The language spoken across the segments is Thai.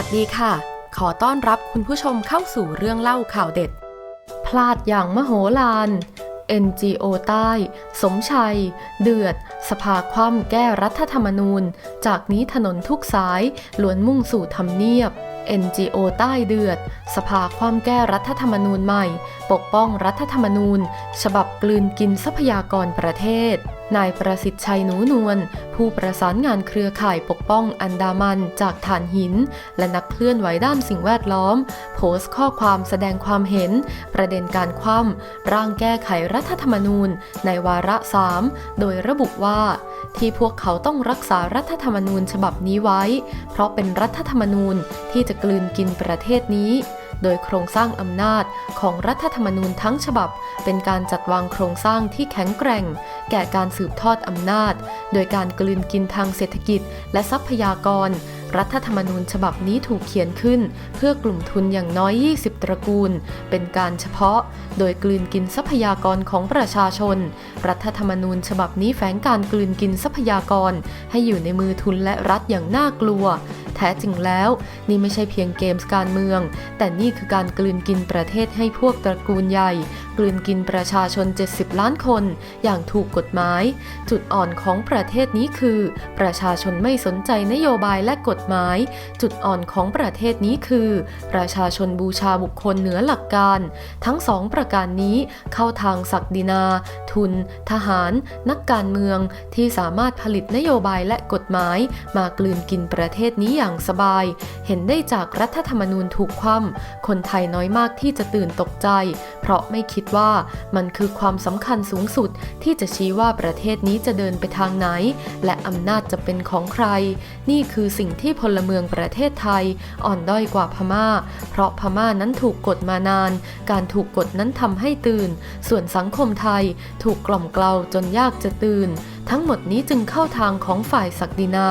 วัสดีค่ะ ขอต้อนรับคุณผู้ชมเข้าสู่เรื่องเล่าข่าวเด็ด พลาดอย่างมโหฬาร NGO ใต้ สมชัย เดือด สภาคว่ำแก้รัฐธรรมนูญ จากนี้ถนนทุกสายล้วนมุ่งสู่ทำเนียบ NGO ใต้เดือด สภาความแก้รัฐธรรมนูญใหม่ ปกป้องรัฐธรรมนูญ ฉบับกลืนกินทรัพยากรประเทศ นายประสิทธิ์ชัยหนูนวลผู้ประสานงานเครือข่ายปกป้องอันดามันจากฐานหิน และนักเคลื่อนไหวด้านสิ่งแวดล้อม โพสต์ข้อความแสดงความเห็น ประเด็นการคว่ำร่างแก้ไขรัฐธรรมนูญ ในวาระสามโดยระบุว่า ที่พวกเขาต้องรักษารัฐธรรมนูญฉบับนี้ไว้ เพราะเป็นรัฐธรรมนูญที่จะกลืนกินประเทศนี้ โดยโครงสร้างอำนาจของรัฐธรรมนูญทั้งฉบับ เป็นการจัดวางโครงสร้างที่แข็งแกร่ง แก่การสืบทอดอำนาจ โดยการกลืนกินทางเศรษฐกิจ และทรัพยากร รัฐธรรมนูญฉบับนี้ถูกเขียนขึ้น เพื่อกลุ่มทุนอย่างน้อย 20 ตระกูล เป็นการเฉพาะ โดยกลืนกินทรัพยากรของประชาชน รัฐธรรมนูญฉบับนี้แฝงการกลืนกินทรัพยากร ให้อยู่ในมือทุนและรัฐอย่างน่ากลัว แท้จริงแล้ว นี่ไม่ใช่เพียงเกมส์การเมือง แต่นี่คือการกลืนกินประเทศให้พวกตระกูลใหญ่ กลืนกินประชาชน 70 ล้านคน อย่างถูกกฎหมาย จุดอ่อนของประเทศนี้คือ ประชาชนไม่สนใจนโยบายและกฎหมาย จุดอ่อนของประเทศนี้คือ ประชาชนบูชาบุคคลเหนือหลักการ ทั้งสองประการนี้เข้าทางศักดินา ทุน ทหาร นักการเมืองที่สามารถผลิตนโยบายและกฎหมาย มากลืนกินประเทศนี้อย่างอย่างสบาย เห็นได้จากรัฐธรรมนูญถูกคว่ำคนไทยน้อยมากที่จะตื่นตกใจ เพราะไม่คิดว่ามันคือความสำคัญสูงสุดที่จะชี้ว่าประเทศนี้จะเดินไปทางไหน และอำนาจจะเป็นของใคร นี่คือสิ่งที่พลเมืองประเทศไทย อ่อนด้อยกว่าพม่า เพราะพม่านั้นถูกกดมานาน การถูกกดนั้นทำให้ตื่น ส่วนสังคมไทยถูกกล่อมเกลาจนยากจะตื่น ทั้งหมดนี้จึงเข้าทางของฝ่ายศักดินา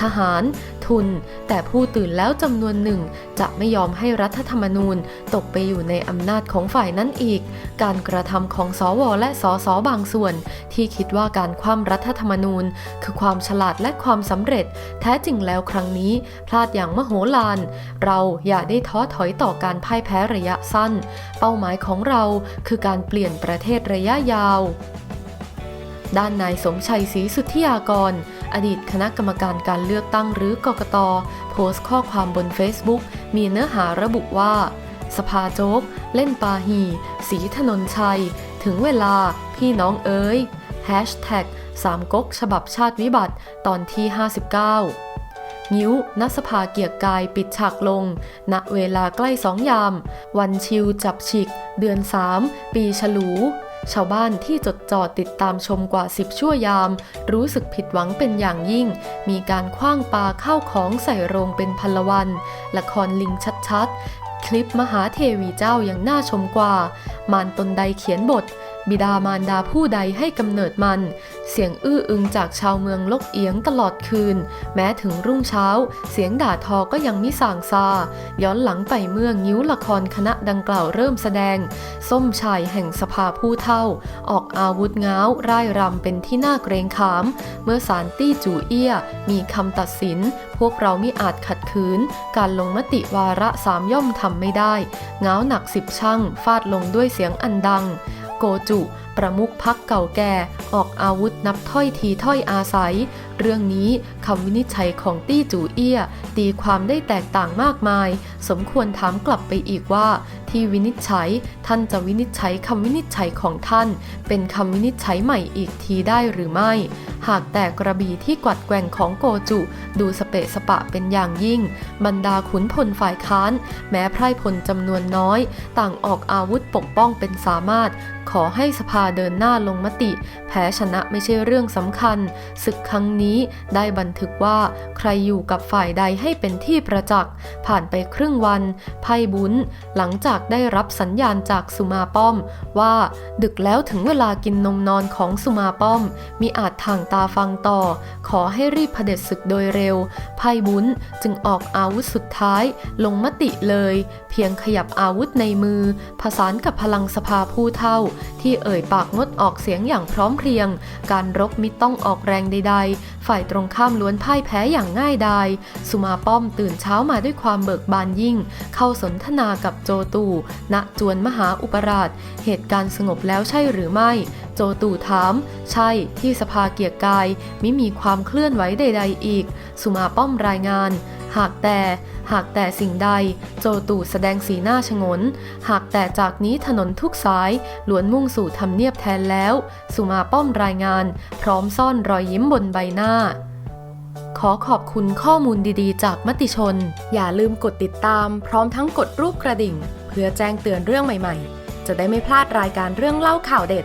ทหาร ทุน แต่ผู้ตื่นแล้วจำนวนหนึ่ง จะไม่ยอมให้รัฐธรรมนูญตกไปอยู่ในอำนาจของฝ่ายนั้นอีก การกระทำของสวและสสบางส่วน ที่คิดว่าการคว่ำรัฐธรรมนูญ คือความฉลาดและความสำเร็จ แท้จริงแล้วครั้งนี้ พลาดอย่างมโหฬารเราอย่าได้ท้อถอยต่อการพ่ายแพ้ระยะสั้น เป้าหมายของเราคือการเปลี่ยนประเทศระยะยาว ด้านนายสมชัยศรีสุทธิยากร อดีตคณะกรรมการการเลือกตั้งหรือกกตโพสต์ข้อความบน Facebook มีเนื้อหาระบุว่า สภาโจ๊ก เล่นปาหีสีถนนชัย ถึงเวลาพี่น้องเอ๋ย Hashtag สามก๊กฉบับชาติวิบัติตอนที่ 59 นิ้วนัสภาเกียรกายปิดฉากลง ณ เวลาใกล้สองยาม วันชิวจับฉิก เดือน 3 ปีฉลู ชาวบ้านที่จดจ่อติดตามชมกว่า10ชั่วยาม รู้สึกผิดหวังเป็นอย่างยิ่ง มีการคว้างปาเข้าของใส่โรงเป็นพันละวัน ละครลิงชัดๆ คลิปมหาเทวีเจ้าอย่างน่าชมกว่า มารตนใดเขียนบท บิดามารดาผู้ใดให้กำเนิดมัน เสียงอื้ออึงจากชาวเมืองลกเอียงตลอดคืน แม้ถึงรุ่งเช้า เสียงด่าทอก็ยังมิส่างซา ย้อนหลังไปเมื่องิ้วละครคณะดังกล่าวเริ่มแสดง ส้มชายแห่งสภาผู้เท่า ออกอาวุธง้าวร่ายรำเป็นที่น่าเกรงขาม เมื่อสารตี้จูเอี้ย มีคำตัดสิน พวกเรามิอาจขัดขืน การลงมติวาระสามย่อมทำไม่ได้ง้าวหนักสิบช่างฟาดลงด้วยเสียงอันดัง โกจุ ประมุขพักเก่าแก่ ออกอาวุธนับถ้อยทีถ้อยอาศัย เรื่องนี้คำวินิจฉัยของตี้จูเอี้ย ตีความได้แตกต่างมากมาย สมควรถามกลับไปอีกว่า ที่วินิจฉัย ท่านจะวินิจฉัยคำวินิจฉัยของท่าน เป็นคำวินิจฉัยใหม่อีกทีได้หรือไม่ หากแต่กระบี่ที่กวัดแกว่งของโกจุ ดูสเปะสปะเป็นอย่างยิ่ง บรรดาขุนพลฝ่ายค้าน แม้ไพร่พลจำนวนน้อย ต่างออกอาวุธปกป้องเป็นสามารถ ขอให้สภาเดินหน้าลงมติ แพ้ชนะไม่ใช่เรื่องสำคัญ ศึกครั้งนี้ได้บันทึกว่าใครอยู่กับฝ่ายใดให้เป็นที่ประจักษ์ ผ่านไปครึ่งวัน ไพ่บุญหลังจากได้รับสัญญาณจากสุมาป้อม ว่าดึกแล้วถึงเวลากินนมนอนของสุมาป้อม มีอาจทางตาฟังต่อ ขอให้รีบเผด็จศึกโดยเร็ว ไพบุญจึงออกอาวุธสุดท้าย ลงมติเลย เพียงขยับอาวุธในมือ ผสานกับพลังสภาผู้เท่า ที่เอ่ยปากงดออกเสียงอย่างพร้อมเพรียง การรบมิต้องออกแรงใด ๆ ฝ่ายตรงข้ามล้วนพ่ายแพ้อย่างง่ายดาย สุมาป้อมตื่นเช้ามาด้วยความเบิกบานยิ่ง เข้าสนทนากับโจตู่ณจวนมหาอุปราช เหตุการณ์สงบแล้วใช่หรือไม่ โจตู่ถาม ใช่ที่สภาเกียรกายไมิมีความเคลื่อนไหวใด ๆ อีก สุมาป้อมรายงาน หากแต่หากแต่สิ่งใด โจตู่แสดงสีหน้าชงน หากแต่จากนี้ถนนทุกสายล้วนมุ่งสู่ทำเนียบแทนแล้ว สุมาป้อมรายงาน พร้อมซ่อนรอยยิ้มบนใบหน้า ขอขอบคุณข้อมูลดีๆ จากมติชน อย่าลืมกดติดตาม พร้อมทั้งกดรูปกระดิ่ง เพื่อแจ้งเตือนเรื่องใหม่ๆ จะได้ไม่พลาดรายการเรื่องเล่าข่าวเด็ด